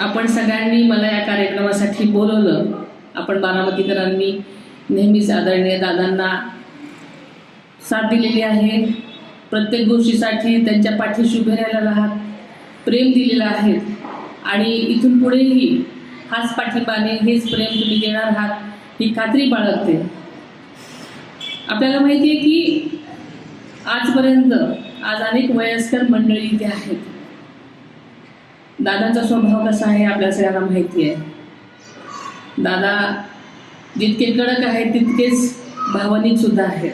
आपण सगळ्यांनी मला या कार्यक्रमासाठी बोलवलं. आपण बारामतीकरांनी नेहमीच आदरणीय दादांना साथ दिलेली आहे. प्रत्येक गोष्टीसाठी त्यांच्या पाठीशी उभे राहिलेला आहात प्रेम दिलेलं आहे. आणि इथून पुढेही हाच पाठिंबाने हेच प्रेम तुम्ही देणार आहात ही खात्री बाळगते. आपल्याला माहिती आहे की आजपर्यंत आज अनेक वयस्कर मंडळी इथे आहेत. दादाचा स्वभाव कसा आहे आपल्या सगळ्यांना माहिती आहे. दादा जितके कडक आहेत तितकेच भावनिक सुद्धा आहेत.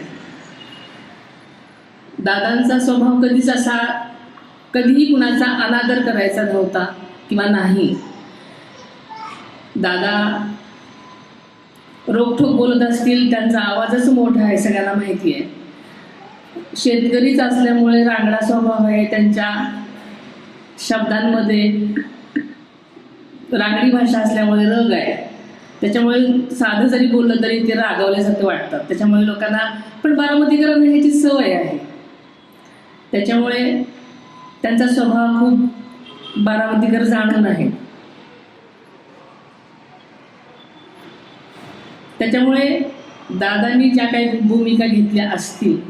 दादांचा स्वभाव कधीच असा कधीही कुणाचा अनादर करायचा नव्हता किंवा नाही. दादा रोखोक बोलत असतील त्यांचा आवाजच मोठा आहे सगळ्यांना माहिती आहे. शेतकरीच असल्यामुळे रांगडा स्वभाव आहे त्यांच्या शब्दांमध्ये रांगडी भाषा असल्यामुळे रग आहे. त्याच्यामुळे साधं जरी बोललं तरी ते रागवल्यासारखं वाटतात त्याच्यामुळे लोकांना पण बारामतीकरांना ह्याची सवय आहे. त्याच्यामुळे त्यांचा स्वभाव खूप बारामतीकर जाणून आहे. त्याच्यामुळे दादांनी ज्या काही भूमिका घेतल्या असतील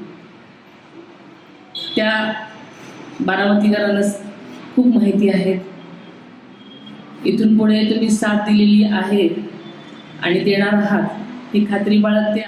त्या बारामतीकरांना खूप माहिती आहेत इथून पुढे तुम्ही साथ दिलेली आहे आणि देणार आहात. ही खात्री बाळगते